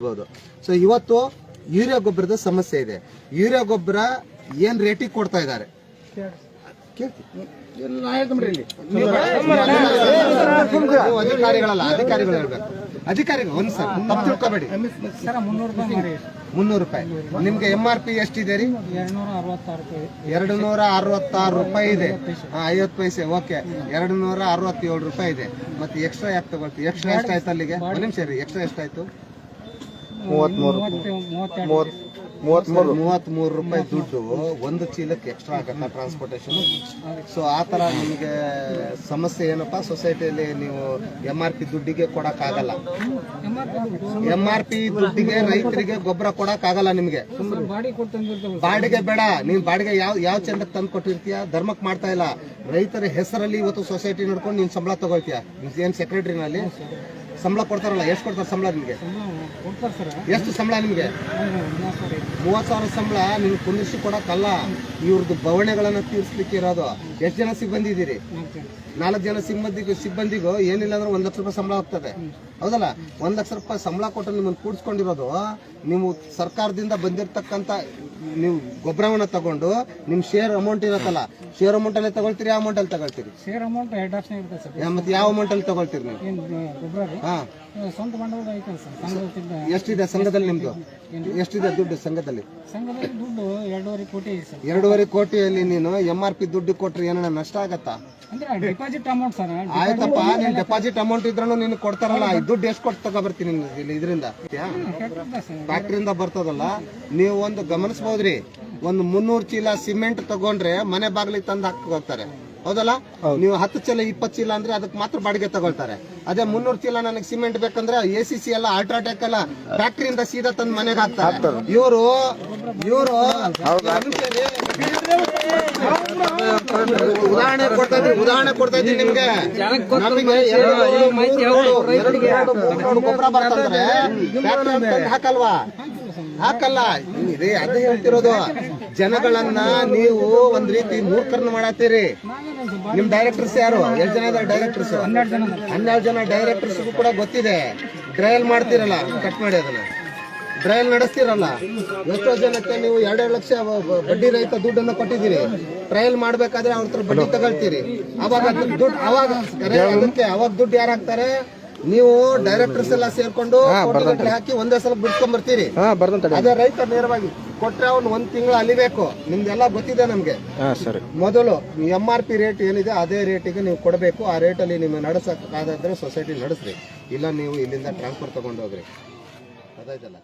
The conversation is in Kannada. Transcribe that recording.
ಇರ್ಬೋದು ಸೊ ಇವತ್ತು ಯೂರಿಯಾ ಗೊಬ್ಬರದ ಸಮಸ್ಯೆ ಇದೆ. ಯೂರಿಯಾ ಗೊಬ್ಬರ ಏನ್ ರೇಟಿಗೆ ಕೊಡ್ತಾ ಇದ್ದಾರೆ? ಅಧಿಕಾರಿಗಳಲ್ಲ ಅಧಿಕಾರಿಗಳು ಹೇಳ್ಬೇಕು. ಅಧಿಕಾರಿಗಳು ಒಂದ್ ಸರ್ ತಪ್ಪು ತಿಳ್ಕೊಬೇಡಿ. ಮುನ್ನೂರು ರೂಪಾಯಿ ನಿಮ್ಗೆ ಎಂ ಆರ್ ಪಿ ಎಷ್ಟಿದೆ ರೀ ಎರಡು ನೂರ ಅರವತ್ತಾರು ರೂಪಾಯಿ. ಇದೆ. ಐವತ್ ಐವತ್ತು ಪೈಸೆ. ಓಕೆ. ಎರಡು ನೂರ ಅರವತ್ತೇಳು ರೂಪಾಯಿ ಇದೆ. ಮತ್ತೆ ಎಕ್ಸ್ಟ್ರಾ ಯಾಕೆ ತಗೊಳ್ತೀವಿ ಎಕ್ಸ್ಟ್ರಾ ಎಷ್ಟಾಯ್ತು ಅಲ್ಲಿಗೆ? ಒಂದ್ ನಿಮಿಷ ರೀ ಎಕ್ಸ್ಟ್ರಾ ಎಷ್ಟಾಯ್ತು? ಮೂವತ್ತು ಮೂವತ್ತೆರಡು ಮೂವತ್ತ್ ಮೂರು ರೂಪಾಯಿ ದುಡ್ಡು, ಒಂದು ಚೀಲಕ್ಕೆ ಎಕ್ಸ್ಟ್ರಾ ಆಗತ್ತ ಟ್ರಾನ್ಸ್ಪೋರ್ಟೇಷನ್ ಸೊ ಆ ತರ ನಿಮಗೆ ಸಮಸ್ಯೆ ಏನಪ್ಪ? ಸೊಸೈಟಿಯಲ್ಲಿ ನೀವು ಎಂ ಆರ್ ಪಿ ದುಡ್ಡಿಗೆ ಕೊಡಕ್ ಆಗಲ್ಲ ಎಂ ಆರ್ ಪಿ ದುಡ್ಡಿಗೆ, ರೈತರಿಗೆ ಗೊಬ್ಬರ ಕೊಡಕ್ ಆಗಲ್ಲ ನಿಮ್ಗೆ. ಬಾಡಿಗೆ ಬೇಡ. ನೀವು ಬಾಡಿಗೆ ಯಾವ ಯಾವ ಚಂದಕ್ಕೆ ತಂದು ಕೊಟ್ಟಿರ್ತೀಯ? ಧರ್ಮಕ್ಕೆ ಮಾಡ್ತಾ ಇಲ್ಲ. ರೈತರ ಹೆಸರಲ್ಲಿ ಇವತ್ತು ಸೊಸೈಟಿ ನೋಡ್ಕೊಂಡು ನೀನ್ ಸಂಬಳ ತಗೊಳ್ತೀಯ. ಏನ್ ಸೆಕ್ರೆಟರಿನಲ್ಲಿ ಸಂಬಳ ಕೊಡ್ತಾರಲ್ಲ ಎಷ್ಟು ಕೊಡ್ತಾರೆ ಸಂಬಳ ನಿಮಗೆ? ಕೊಡ್ತಾರೆ ಸರ್. ಎಷ್ಟು ಸಂಬಳ ನಿಮಗೆ? ಮೂವತ್ತು ಸಾವಿರ ಸಂಬಳ ನಿಮ್ಗೆ ಕುಂದಿಸಿ ಕೊಡಕ್ಕಲ್ಲ. ಇವ್ರದ್ದು ಬವಣೆಗಳನ್ನು ತೀರ್ಸ್ಲಿಕ್ಕೆ ಇರೋದು. ಎಷ್ಟು ಜನ ಸಿಬ್ಬಂದಿ ಇದೀರಿ ನಾಲ್ಕು ಜನ ಸಿಬ್ಬಂದಿಗೂ ಸಿಬ್ಬಂದಿಗೂ ಏನಿಲ್ಲ ಅಂದ್ರೆ ಒಂದು ಲಕ್ಷ ರೂಪಾಯಿ ಸಂಬಳ ಆಗ್ತದೆ. ಹೌದಲ್ಲ? ಒಂದು ಲಕ್ಷ ರೂಪಾಯಿ ಸಂಬಳ ಕೊಟ್ಟು ನಿಮ್ಮನ್ನು ಕೂಡಿಸ್ಕೊಂಡಿರೋದು ನೀವು ಸರ್ಕಾರದಿಂದ ಬಂದಿರತಕ್ಕಂತ ನೀವು ಗೊಬ್ಬರವನ್ನು ತಗೊಂಡು ನಿಮ್ಮ ಶೇರ್ ಅಮೌಂಟ್ ಇರತ್ತಲ್ಲ ಶೇರ್ ಅಮೌಂಟ್ ಅಲ್ಲಿ ತಗೊಳ್ತೀರಿ ಯಾವ ಅಮೌಂಟ್ ಅಲ್ಲಿ ತಗೊಳ್ತೀರಿ? ಶೇರ್ ಅಮೌಂಟ್ ಮತ್ತೆ ಯಾವ ಅಮೌಂಟ್ ಅಲ್ಲಿ ತಗೊಳ್ತೀರಿ ನೀವು? ಸ್ವಂತ ಬಂಡವಾಳ ಸರ್. ಸಂಘದಿಂದ ಎಷ್ಟಿದೆ ಸಂಘದಲ್ಲಿ ನಿಮ್ದು? ಎಷ್ಟಿದೆ ದುಡ್ಡು ಸಂಘದಲ್ಲಿ? ಸಂಘದಲ್ಲಿ ದುಡ್ಡು ಎರಡೂವರೆ ಕೋಟಿ ಐತೆ ಸರ್. ಎರಡೂವರೆ ಕೋಟಿಯಲ್ಲಿ ನೀನು ಎಂ ಆರ್ ಪಿ ದುಡ್ಡು ಕೊಟ್ರೆ ಏನ ನಷ್ಟ ಆಗತ್ತಾ? ಅಂದ್ರೆ ಡಿಪಾಸಿಟ್ ಅಮೌಂಟ್ ಸರ್ ಆಯ್ತಪ್ಪ ನೀನ್ ಡೆಪಾಸಿಟ್ ಅಮೌಂಟ್ ಇದ್ರೂ ನೀನು ಕೊಡ್ತಾರಲ್ಲ ಈ ದುಡ್ಡು ಎಷ್ಟು ಕೊಟ್ಟು ತಗೊಬರ್ತೀನಿ ಇಲ್ಲಿ ಇದರಿಂದ? ಫ್ಯಾಕ್ಟ್ರಿಯಿಂದ ಬರ್ತದಲ್ಲ ನೀವು ಒಂದು ಗಮನಿಸಬಹುದ್ರಿ ಒಂದು ಮುನ್ನೂರು ಚೀಲ ಸಿಮೆಂಟ್ ತಗೊಂಡ್ರೆ ಮನೆ ಬಾಗಿಲಿಗೆ ತಂದು ಹಾಕಿ ಹೋಗ್ತಾರೆ ಹೌದಲ್ಲ? ನೀವು ಹತ್ತು ಚೀಲ ಇಪ್ಪತ್ತು ಚೀಲ ಅಂದ್ರೆ ಅದಕ್ಕೆ ಮಾತ್ರ ಬಾಡಿಗೆ ತಗೊಳ್ತಾರೆ. ಅದೇ ಮುನ್ನೂರು ಚೀಲ ನನಗೆ ಸಿಮೆಂಟ್ ಬೇಕಂದ್ರೆ ಎ ಸಿ ಸಿ ಎಲ್ಲ ಅಲ್ಟ್ರಾಟೆಕ್ ಎಲ್ಲ ಫ್ಯಾಕ್ಟ್ರಿಯಿಂದ ಸೀದಾ ತಂದು ಮನೆಗೆ ಹಾಕ್ತಾರೆ. ಇವರು ಇವರು ಉದಾಹರಣೆ ಕೊಡ್ತಾ ಇದ್ದೀನಿ ಉದಾಹರಣೆ ಕೊಡ್ತಾ ಇದ್ದೀನಿ ನಿಮ್ಗೆ. ಗೊಬ್ಬರ ಬರ್ತಂದ್ರೆ ಫ್ಯಾಕ್ಟ್ರಿ ಹಾಕಲ್ವಾ? ಹಾಕಲ್ಲ. ಇದೇ ಅದೇ ಹೇಳ್ತಿರೋದು. ಜನಗಳನ್ನ ನೀವು ಒಂದ್ ರೀತಿ ಮೂರ್ಖರ್ನ ಮಾಡತ್ತೀರಿ. ನಿಮ್ ಡೈರೆಕ್ಟರ್ಸ್ ಯಾರು? ಎಷ್ಟು ಜನ ಇದಾರೆ ಡೈರೆಕ್ಟರ್ಸ್ ಹನ್ನೆರಡು ಜನ ಡೈರೆಕ್ಟರ್ಸ್ ಕೂಡ ಗೊತ್ತಿದೆ. ಟ್ರಯಲ್ ಮಾಡ್ತಿರಲ್ಲ ಕಟ್ ಮಾಡಿ ಅದನ್ನ. ಟ್ರಯಲ್ ನಡೆಸ್ತಿರಲ್ಲ. ಎಷ್ಟೋ ಜನಕ್ಕೆ ನೀವು ಎರಡೆರಡು ಲಕ್ಷ ಬಡ್ಡಿ ರಹಿತ ದುಡ್ಡನ್ನು ಕೊಟ್ಟಿದ್ದೀರಿ. ಟ್ರಯಲ್ ಮಾಡ್ಬೇಕಾದ್ರೆ ಅವ್ರ ಹತ್ರ ಬಡ್ಡಿ ತಗೊಳ್ತೀರಿ. ಅವಾಗ ದುಡ್ಡು ಅವಾಗ ಅದಕ್ಕೆ ಅವಾಗ ದುಡ್ಡು ಯಾರು ಹಾಕ್ತಾರೆ ನೀವು ಡೈರೆಕ್ಟರ್ಸ್ ಎಲ್ಲ ಸೇರ್ಕೊಂಡು ಹಾಕಿ ಒಂದೇ ಸಲ ಬಿಡ್ಕೊಂಡ್ ಬರ್ತೀರಿ ಅದೇ ರೈತ ನೇರವಾಗಿ ಕೊಟ್ರೆ ಅವ್ನು ಒಂದ್ ತಿಂಗಳು ಅಲಿಬೇಕು. ನಿಮ್ದೆಲ್ಲ ಗೊತ್ತಿದೆ ನಮ್ಗೆ. ಮೊದಲು ಎಂ ಆರ್ ಪಿ ರೇಟ್ ಏನಿದೆ ಅದೇ ರೇಟಿಗೆ ನೀವು ಕೊಡಬೇಕು. ಆ ರೇಟಲ್ಲಿ ನಿಮ್ಗೆ ನಡೆಸಕ್ಕಾದ್ರೆ ಸೊಸೈಟಿ ನಡೆಸ್ರಿ. ಇಲ್ಲ ನೀವು ಇಲ್ಲಿಂದ ಟ್ರಾನ್ಸ್ಫರ್ ತಗೊಂಡೋಗ್ರಿ ಅದಾಯ್ತಲ್ಲ?